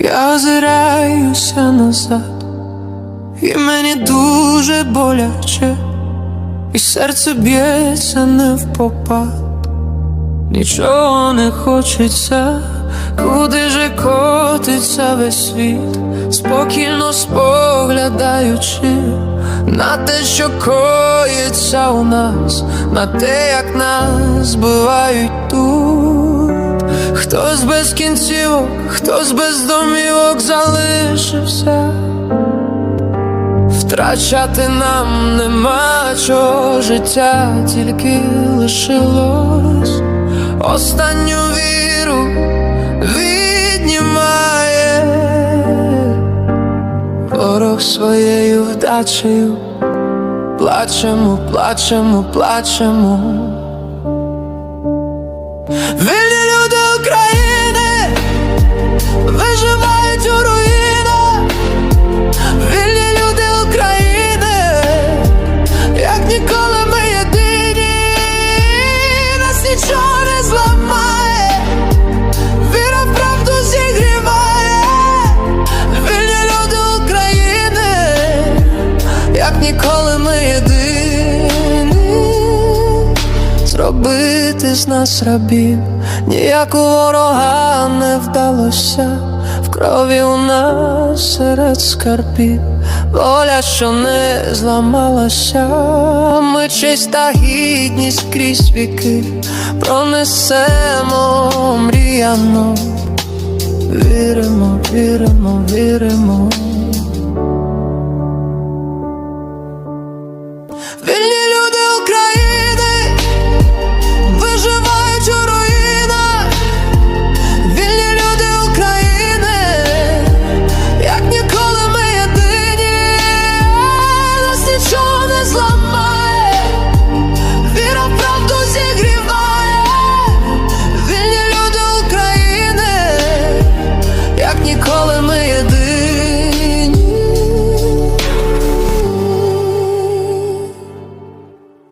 дивлюся назад, і мені дуже боляче, і серце б'ється не в попад, нічого не хочеться, куди же котиться весь світ, спокійно споглядаючи на те, що коїться у нас, на те, як нас збивають тут. Хтось без кінцівок, хтось без домівок залишився. Втрачати нам нема чого життя, тільки лишилось останню віру віднімає ворог своєю вдачею. Плачемо, плачемо, плачемо. Виживають у руїнах. Вільні люди України, як ніколи ми єдині, нас нічого не зламає, віра в правду зігріває. Вільні люди України, як ніколи ми єдині зробити з нас рабів, ніяк у ворога не вдалося, в крові у нас серед скарбів, воля, що не зламалася, ми честь та гідність крізь віки, пронесемо мріяно, віримо, віримо, віримо. Вільні